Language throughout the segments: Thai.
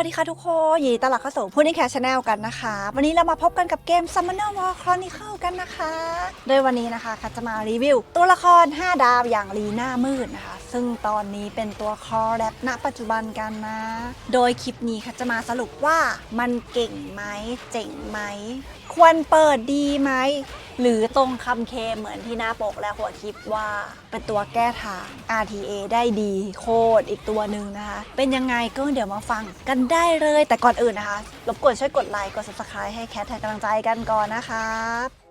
วัสดีค่ะทุกคนยินดีต้อนรับเข้าสู่พูดในแคชแนลกันนะคะ วันนี้เรามาพบกันกับเกม Summoner War Chronicle กันนะคะ โดยวันนี้นะคะคัจะมารีวิว ตัวละคร 5 ดาวอย่างลีน่ามืดนะคะ ซึ่งตอนนี้เป็นตัวคอแรปณปัจจุบันกันนะ โดยคลิปนี้คัจะมาสรุปว่ามันเก่งไหมเจ๋งไหม ควรเปิดดีไหม หรือตรงคำเคเหมือนที่หน้าปกและหัวคลิปว่าเป็นตัวแก้ทาง RTA ได้ดีโคตรอีกตัวหนึ่งนะคะ เป็นยังไงก็เดี๋ยวมาฟังกันได้เลย แต่ก่อนอื่นนะคะ รบกวนช่วยกดไลค์ กด subscribe ให้แคทแทนกำลังใจกันก่อนนะคะ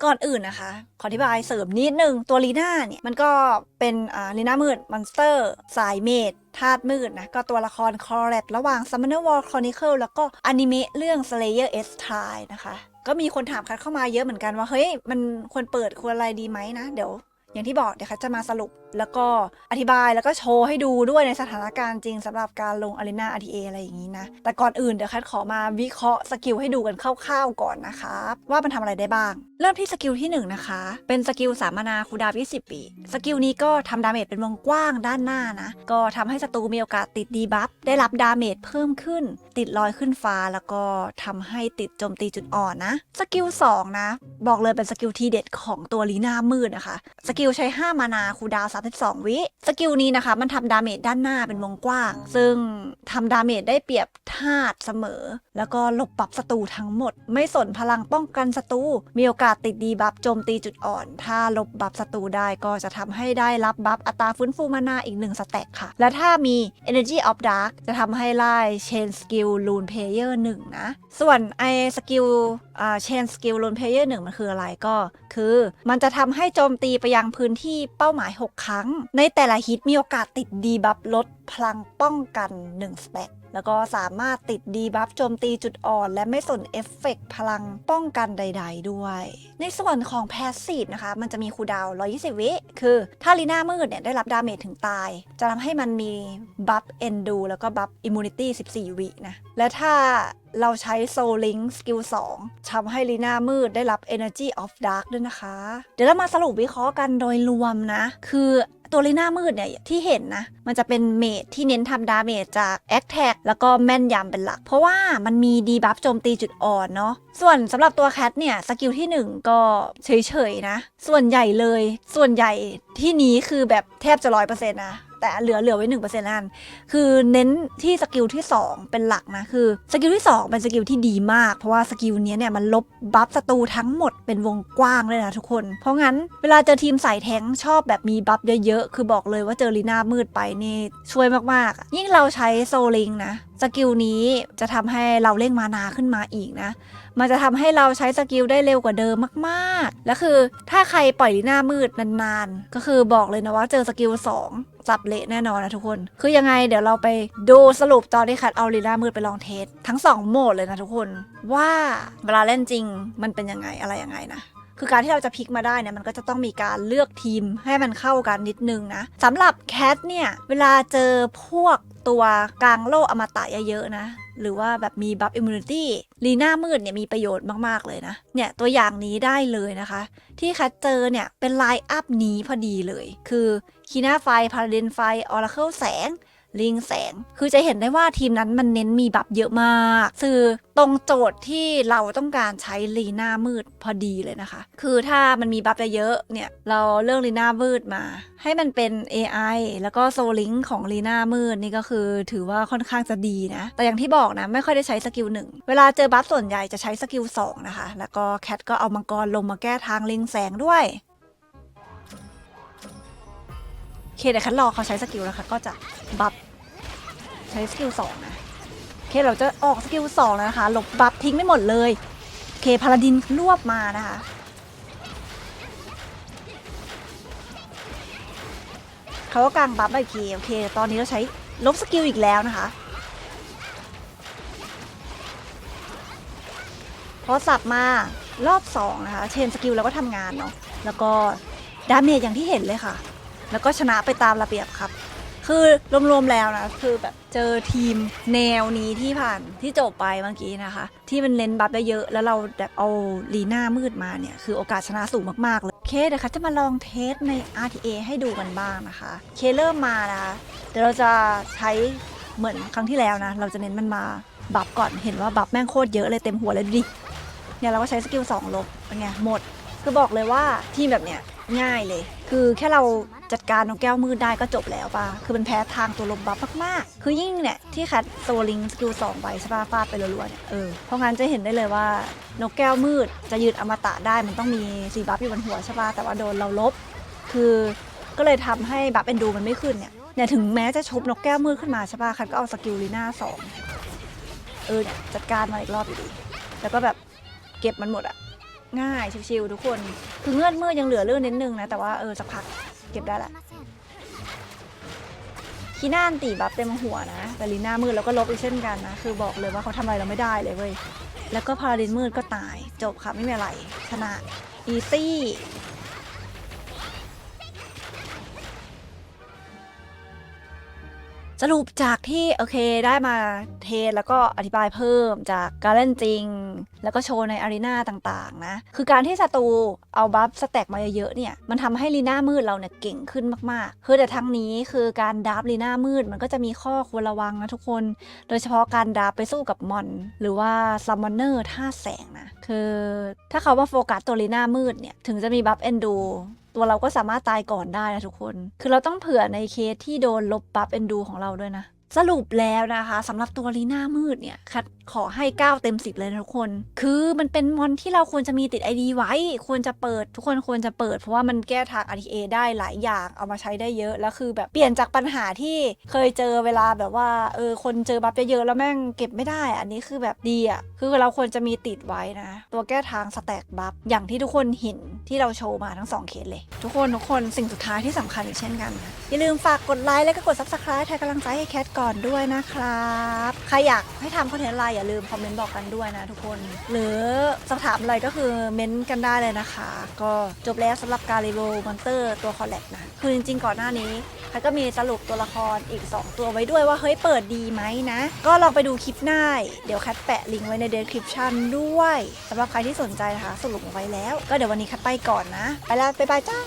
ก่อนอื่นนะคะ ขออธิบายเสริมนิดนึง ตัวลีน่าเนี่ย มันก็เป็นอ่าลีน่ามืดมอนสเตอร์ สายเมดธาตุมืดนะ ก็ตัวละครคอร์เรตระหว่าง Summoner War Chronicle แล้วก็อนิเมะเรื่อง Slayer S Try นะคะ ก็มีคนถามคัดเข้ามาเยอะเหมือนกันว่า เฮ้ย มันควรเปิดควรอะไรดีไหมนะ เดี๋ยว อย่างที่บอกเดี๋ยวคัดจะมาสรุป แล้วก็อธิบายแล้วก็โชว์ให้ดูด้วยในสถานการณ์จริงสำหรับการลง Arena RTA อะไรอย่างนี้นะ แต่ก่อนอื่นเดี๋ยวคัดขอมาวิเคราะห์สกิลให้ดูกันคร่าวๆก่อนนะคะว่ามันทำอะไรได้บ้าง เริ่มที่สกิลที่ 1 นะคะ เป็นสกิลสามนาคูดาวน์20 ปี สกิลนี้ก็ทำดาเมจเป็นวงกว้างด้านหน้านะ ก็ทำให้ศัตรูมีโอกาสติดดีบัฟได้รับดาเมจเพิ่มขึ้น ติดลอยขึ้นฟ้าแล้วก็ทำให้ติดโจมตีจุดอ่อนนะ สกิล2นะ บอกเลยเป็นสกิลทีเด็ดของตัวลีน่ามืดนะคะ สกิลลใช้ 5 มานาคูดาว 32 วิ สกิลนี้นะคะ มันทำดาเมจด้านหน้าเป็นวงกว้าง ซึ่งทำดาเมจได้เปรียบธาตุเสมอ แล้วก็ลบบัฟศัตรูทั้งหมด ไม่สนพลังป้องกันศัตรู มีโอกาสติดดีบัฟโจมตีจุดอ่อน ถ้าลบบัฟศัตรูได้ก็จะทำให้ได้รับบัฟอัตราฟื้นฟูมานาอีกหนึ่งสเต็กค่ะ และถ้ามี Energy of Dark จะทำให้ไล่ Chain Skill Rune Player 1นะ ส่วนไอสกิลอ่า Chain Skill Rune Player 1มันคืออะไรก็ คือมันจะทำให้โจมตีไปยังพื้นที่เป้าหมาย 6 ครั้ง ในแต่ละฮิตมีโอกาสติดดีบัฟลดพลังป้องกัน1สเต็กแล้วก็สามารถติดดีบัฟโจมตีจุดอ่อน และไม่สนเอฟเฟกต์พลังป้องกันใด ๆ ด้วย ในส่วนของแพสซีฟนะคะ มันจะมีคูดาว120 วิ คือถ้าลีน่ามืดเนี่ยได้รับดาเมจถึงตาย จะทำให้มันมีบัฟเอนดูแล้วก็บัฟอิมมูนิตี้14 วินะ และถ้าเราใช้โซลิงสกิล2ทำให้ลีน่ามืดได้รับ Energy of Dark ด้วยนะคะ เดี๋ยวเรามาสรุปวิเคราะห์กันโดยรวมนะ คือ ตัวลีน่ามืดเนี่ยที่เห็นนะ มันจะเป็นเมจที่เน้นทำดาเมจจากแอคแท็กแล้วก็แม่นยำเป็นหลัก เพราะว่ามันมีดีบัฟโจมตีจุดอ่อนเนาะส่วนสำหรับตัวแคทเนี่ยสกิลที่ 1 ก็เฉยๆนะ ส่วนใหญ่เลย ส่วนใหญ่ที่นี้คือแบบแทบจะร้อยเปอร์เซ็นต์นะ แต่เหลือเหลือไว้หนึ่งเปอร์เซ็นต์นั่นคือเน้นที่สกิลที่ 2 เป็นหลักนะ คือสกิลที่ 2 เป็นสกิลที่ดีมาก เพราะว่าสกิลนี้เนี่ยมันลบบัฟศัตรูทั้งหมดเป็นวงกว้างเลยนะทุกคน เพราะงั้นเวลาเจอทีมสายแทงชอบแบบมีบัฟเยอะๆ คือบอกเลยว่าเจอลีน่ามืดไปนี่ช่วยมากๆ ยิ่งเราใช้โซลิงนะ สกิลนี้จะทำให้เราเร่งมานาขึ้นมาอีกนะ มันจะทำให้เราใช้สกิลได้เร็วกว่าเดิมมากๆ แล้วคือถ้าใครปล่อยลีน่ามืดนานๆ ก็คือบอกเลยนะว่าเจอสกิล2จับเละแน่นอนนะทุกคน คือยังไงเดี๋ยวเราไปดูสรุปตอนที่คัดเอาลีน่ามืดไปลองเทสทั้ง 2 โหมดเลยนะทุกคน ว่าเวลาเล่นจริงมันเป็นยังไงอะไรยังไงนะ คือการที่เราจะพลิกมาได้เนี่ยมันก็จะต้องมีการเลือกทีมให้มันเข้ากันนิดนึงนะสำหรับแคทเนี่ยเวลาเจอพวกตัวกลางโลกอมตะเยอะๆนะหรือว่าแบบมีบัฟอิมมูนิตี้ลีน่ามืดเนี่ยมีประโยชน์มาก ๆ เลยนะ เนี่ยตัวอย่างนี้ได้เลยนะคะ ที่แคทเจอเนี่ยเป็นไลน์อัพนี้พอดีเลย คือคีน่าไฟพาราเดนไฟออร์เคิลแสง ลิงแสง คือจะเห็นได้ว่าทีมนั้นมันเน้นมีบัฟเยอะมากคือตรงโจทย์ที่เราต้องการใช้ลีน่ามืดพอดีเลยนะคะ คือถ้ามันมีบัฟเยอะเนี่ย เราเลือกลีน่ามืดมา ให้มันเป็น AI แล้วก็โซลิงของลีน่ามืดนี่ก็คือถือว่าค่อนข้างจะดีนะ แต่อย่างที่บอกนะ ไม่ค่อยได้ใช้สกิลหนึ่งเวลาเจอบัฟส่วนใหญ่จะใช้สกิลสองนะคะ แล้วก็แคทก็เอามังกรลงมาแก้ทางลิงแสงด้วยโอเคเดี๋ยวคันรอเขาใช้สกิลแล้วค่ะก็จะบัฟ ใช้สกิลสองนะโอเคเราจะออกสกิลสองแล้วนะคะหลบบัฟทิ้งไม่หมดเลยโอเคพาลาดินรวบมานะคะเขาก็กางบัฟไปอีกทีโอเค ตอนนี้เราใช้ลบสกิลอีกแล้วนะคะพอสับมารอบสองนะคะเชนสกิลแล้วก็ทำงานเนาะแล้วก็ดาเมจอย่างที่เห็นเลยค่ะ แล้วก็ชนะไปตามระเบียบครับ คือรวมๆแล้วนะคือแบบเจอทีมแนวนี้ที่ผ่านที่จบไปเมื่อกี้นะคะ ที่มันเน้นบัฟได้เยอะแล้วเราแบบเอาลีน่ามืดมาเนี่ย คือโอกาสชนะสูงมากๆเลยเคเดี๋ยวค่ะจะมาลองเทสใน RTA ให้ดูกันบ้างนะคะ เคเริ่มมานะเดี๋ยวเราจะใช้เหมือนครั้งที่แล้วนะ เราจะเน้นมันมาบัฟก่อนเห็นว่าบัฟแม่งโคตรเยอะเลยเต็มหัวเลยดูดิเนี่ยเราก็ใช้สกิล2ลบเป็นไงหมดคือบอกเลยว่าทีมแบบเนี้ยง่ายเลย คือแค่เรา จัดการนกแก้วมืดได้ก็จบแล้วป่ะ คือมันแพ้ทางตัวลมบัฟมากๆ คือยิ่งเนี่ยที่คัดโซลิงสกิลสองไปใช่ป่ะฟาดไปรัวๆเนี่ย เออ เพราะงั้นจะเห็นได้เลยว่านกแก้วมืดจะยืนอมตะได้มันต้องมีสีบัฟอยู่บนหัวใช่ป่ะ แต่ว่าโดนเราลบ คือก็เลยทำให้บัฟเอนดูมันไม่ขึ้นเนี่ย เนี่ยถึงแม้จะชบนกแก้วมืดขึ้นมาใช่ป่ะ คัดก็เอาสกิลลีน่าสองเออเนี่ยจัดการมาอีกรอบอยู่ดี แล้วก็แบบเก็บมันหมดอะง่ายชิวๆทุกคน คือเงื่อนมืดยังเหลือเรื่องนิดนึงนะ แต่ว่าเออสักพัก ก็บได้ละคีน่านตีบัฟเต็มหัวนะแต่ลีน่ามืดแล้วก็ลบอีกเช่นกันนะ คือบอกเลยว่าเขาทำอะไรเราไม่ได้เลยเว้ย แล้วก็พาราดินมืดก็ตาย จบค่ะไม่มีอะไร ชนะ อีซี่ สรุปจากที่โอเคได้มาเทสแล้วก็อธิบายเพิ่มจากการเล่นจริง แล้วก็โชว์ในอารีนาต่างๆนะ คือการที่ศัตรูเอาบัฟสแต็กมาเยอะๆเนี่ย มันทำให้ลีน่ามืดเราเนี่ยเก่งขึ้นมากๆ คือแต่ทั้งนี้คือการดับลีน่ามืดมันก็จะมีข้อควรระวังนะทุกคน โดยเฉพาะการดับไปสู้กับมอน หรือว่าซัมมอนเนอร์ท่าแสงนะ คือถ้าเขามาโฟกัสตัวลีน่ามืดเนี่ย ถึงจะมีบัฟเอนดู ตัวเราก็สามารถตายก่อนได้นะทุกคน คือเราต้องเผื่อในเคสที่โดนลบบัฟเอนดูของเราด้วยนะ สรุปแล้วนะคะสำหรับตัวลีน่ามืดเนี่ย คัด ขอให้ 9 เต็ม 10 เลยนะทุกคน คือมันเป็นมอนที่เราควรจะมีติด ID ไว้ ควรจะเปิด ทุกคนควรจะเปิด เพราะว่ามันแก้ทาง RTA ได้หลายอย่างเอามาใช้ได้เยอะ แล้วคือแบบเปลี่ยนจากปัญหาที่เคยเจอเวลาแบบว่าเออคนเจอบัฟเยอะๆแล้วแม่งเก็บไม่ได้ อันนี้คือแบบดีอะคือเราควรจะมีติดไว้นะ ตัวแก้ทางสแต็กบัฟอย่างที่ทุกคนเห็นที่เราโชว์มาทั้งสองเคสเลย ทุกคนทุกคนสิ่งสุดท้ายที่สำคัญอีกเช่นกันนะอย่าลืมฝากกดไลค์และก็กด subscribe ให้กำลังใจให้แคทก่อนด้วยนะครับใครอยากให้ทำคอนเทนต์อะไรอย่าลืมคอมเมนต์บอกกันด้วยนะทุกคน หรือสอบถามอะไรก็คือเม้นต์กันได้เลยนะคะ ก็จบแล้วสำหรับการรีวิวมอนเตอร์ตัวคอลเลกนะ คือจริงๆ ก่อนหน้านี้ใครก็มีสรุปตัวละครอีก 2 ตัวไว้ด้วยว่าเฮ้ยเปิดดีไหมนะ ก็ลองไปดูคลิปหน้า เดี๋ยวแคทแปะลิงก์ไว้ใน description ด้วยสำหรับใครที่สนใจนะคะสรุปไว้แล้ว ก็เดี๋ยววันนี้แคทไปก่อนนะ ไปแล้วบ๊ายบายจ้า